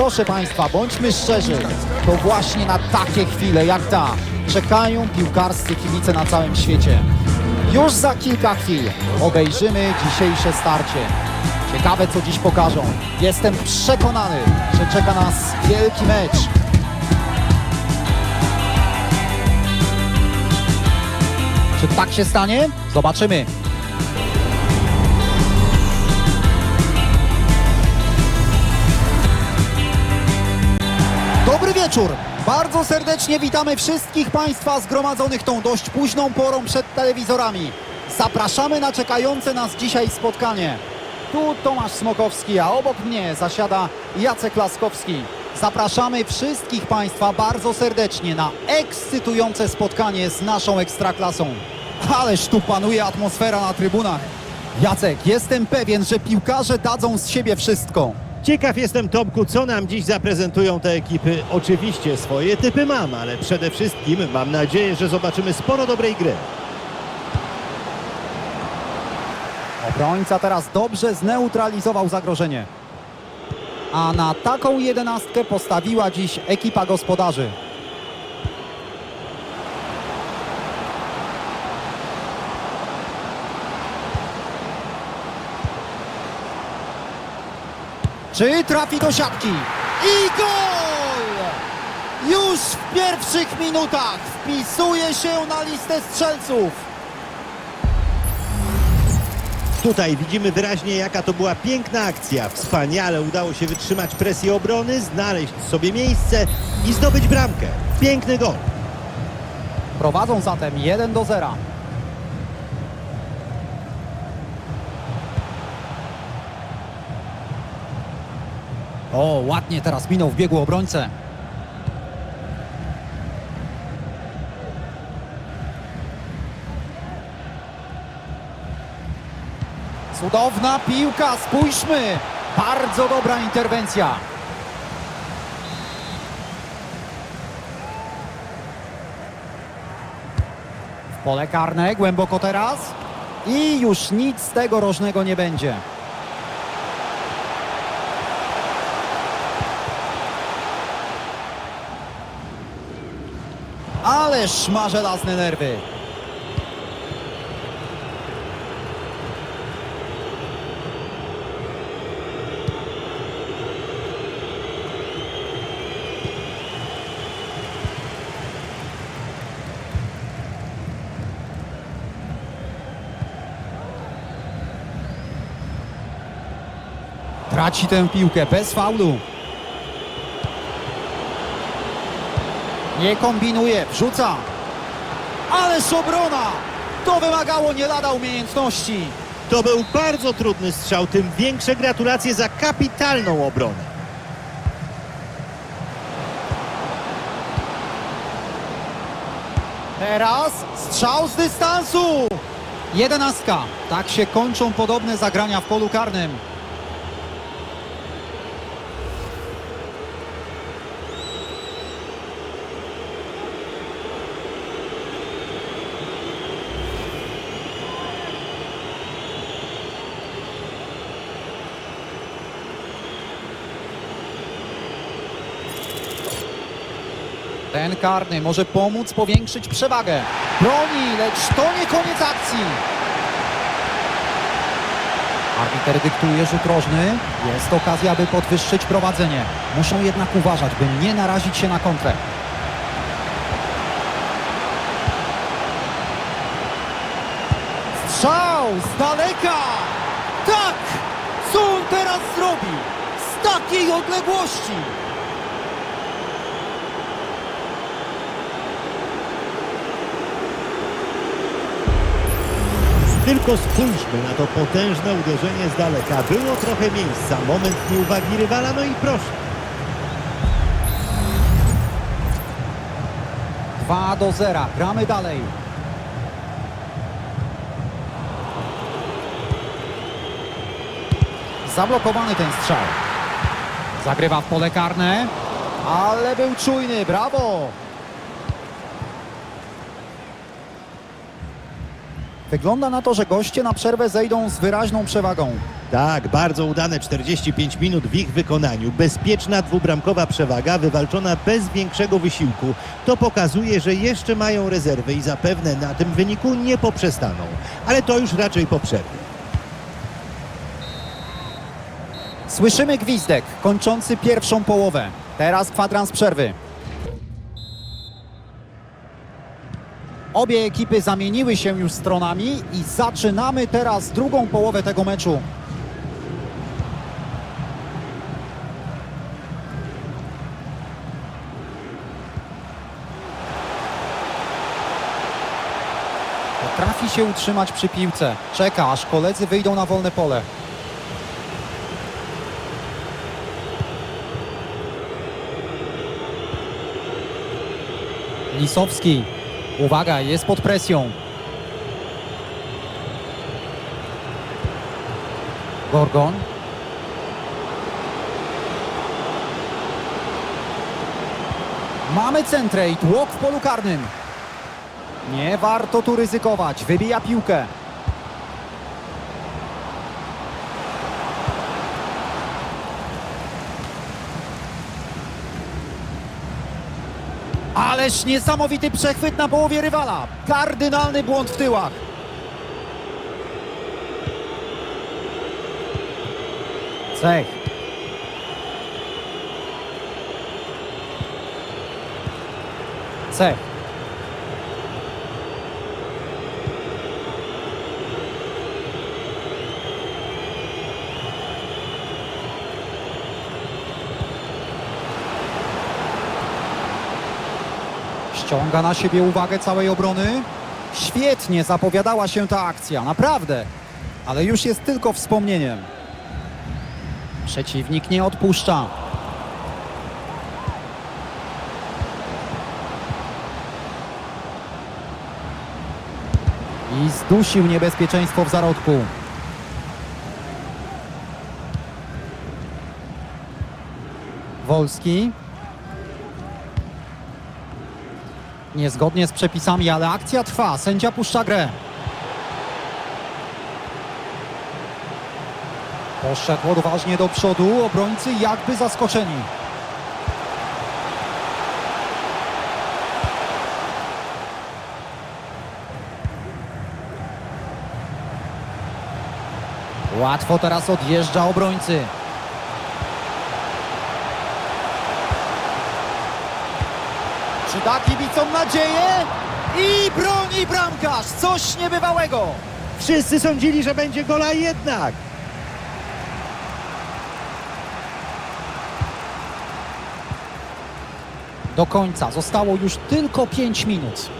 Proszę Państwa, bądźmy szczerzy, to właśnie na takie chwile jak ta czekają piłkarscy kibice na całym świecie. Już za kilka chwil obejrzymy dzisiejsze starcie. Ciekawe co dziś pokażą. Jestem przekonany, że czeka nas wielki mecz. Czy tak się stanie? Zobaczymy. Wieczór! Bardzo serdecznie witamy wszystkich Państwa zgromadzonych tą dość późną porą przed telewizorami. Zapraszamy na czekające nas dzisiaj spotkanie. Tu Tomasz Smokowski, a obok mnie zasiada Jacek Laskowski. Zapraszamy wszystkich Państwa bardzo serdecznie na ekscytujące spotkanie z naszą Ekstraklasą. Ależ tu panuje atmosfera na trybunach. Jacek, jestem pewien, że piłkarze dadzą z siebie wszystko. Ciekaw jestem, Tomku, co nam dziś zaprezentują te ekipy. Oczywiście swoje typy mam, ale przede wszystkim mam nadzieję, że zobaczymy sporo dobrej gry. Obrońca teraz dobrze zneutralizował zagrożenie. A na taką jedenastkę postawiła dziś ekipa gospodarzy. Czy trafi do siatki? I gol! Już w pierwszych minutach wpisuje się na listę strzelców. Tutaj widzimy wyraźnie, jaka to była piękna akcja. Wspaniale udało się wytrzymać presję obrony, znaleźć sobie miejsce i zdobyć bramkę. Piękny gol. Prowadzą zatem 1 do 0. O, ładnie teraz minął w biegu obrońcę. Cudowna piłka, spójrzmy! Bardzo dobra interwencja. W pole karne, głęboko teraz. I już nic z tego rożnego nie będzie. Ależ ma żelazne nerwy. Traci tę piłkę bez faulu. Nie kombinuje, wrzuca. Ależ obrona! To wymagało nie lada umiejętności. To był bardzo trudny strzał, tym większe gratulacje za kapitalną obronę. Teraz strzał z dystansu. Jedenastka. Tak się kończą podobne zagrania w polu karnym. Ten karny może pomóc powiększyć przewagę. Broni, lecz to nie koniec akcji. Arbiter dyktuje rzut rożny. Jest okazja, by podwyższyć prowadzenie. Muszą jednak uważać, by nie narazić się na kontrę. Strzał z daleka! Tak! Co on teraz zrobi? Z takiej odległości! Tylko spójrzmy na to potężne uderzenie z daleka. Było trochę miejsca, moment nieuwagi rywala, no i proszę. 2 do 0. Gramy dalej. Zablokowany ten strzał. Zagrywa w pole karne, ale był czujny. Brawo! Wygląda na to, że goście na przerwę zejdą z wyraźną przewagą. Tak, bardzo udane 45 minut w ich wykonaniu. Bezpieczna dwubramkowa przewaga wywalczona bez większego wysiłku. To pokazuje, że jeszcze mają rezerwy i zapewne na tym wyniku nie poprzestaną. Ale to już raczej po przerwie. Słyszymy gwizdek kończący pierwszą połowę. Teraz kwadrans przerwy. Obie ekipy zamieniły się już stronami i zaczynamy teraz drugą połowę tego meczu. Potrafi się utrzymać przy piłce. Czeka, aż koledzy wyjdą na wolne pole. Lisowski. Uwaga, jest pod presją. Gorgon. Mamy centrę i tłok w polu karnym. Nie warto tu ryzykować. Wybija piłkę. Ależ niesamowity przechwyt na połowie rywala. Kardynalny błąd w tyłach. Cech. Cech. Ściąga na siebie uwagę całej obrony. Świetnie zapowiadała się ta akcja, naprawdę. Ale już jest tylko wspomnieniem. Przeciwnik nie odpuszcza. I zdusił niebezpieczeństwo w zarodku. Wolski. Niezgodnie z przepisami, ale akcja trwa. Sędzia puszcza grę. Poszedł odważnie do przodu. Obrońcy jakby zaskoczeni. Łatwo teraz odjeżdża obrońcy. Czy da kibicom nadzieję? I broni bramkarz! Coś niebywałego! Wszyscy sądzili, że będzie gola jednak. Do końca zostało już tylko 5 minut.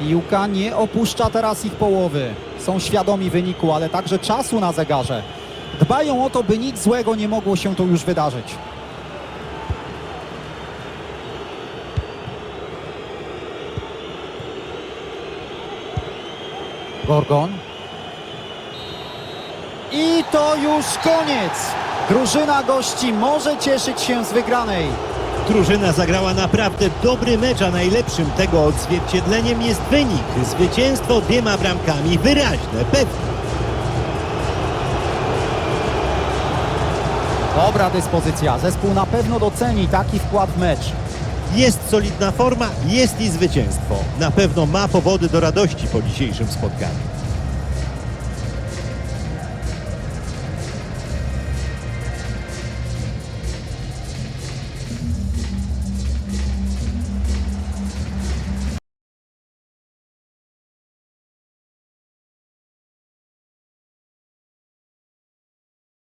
Piłka nie opuszcza teraz ich połowy. Są świadomi wyniku, ale także czasu na zegarze. Dbają o to, by nic złego nie mogło się tu już wydarzyć. Gorgon. I to już koniec. Drużyna gości może cieszyć się z wygranej. Drużyna zagrała naprawdę dobry mecz, a najlepszym tego odzwierciedleniem jest wynik. Zwycięstwo dwiema bramkami wyraźne, pewne. Dobra dyspozycja. Zespół na pewno doceni taki wkład w mecz. Jest solidna forma, jest i zwycięstwo. Na pewno ma powody do radości po dzisiejszym spotkaniu.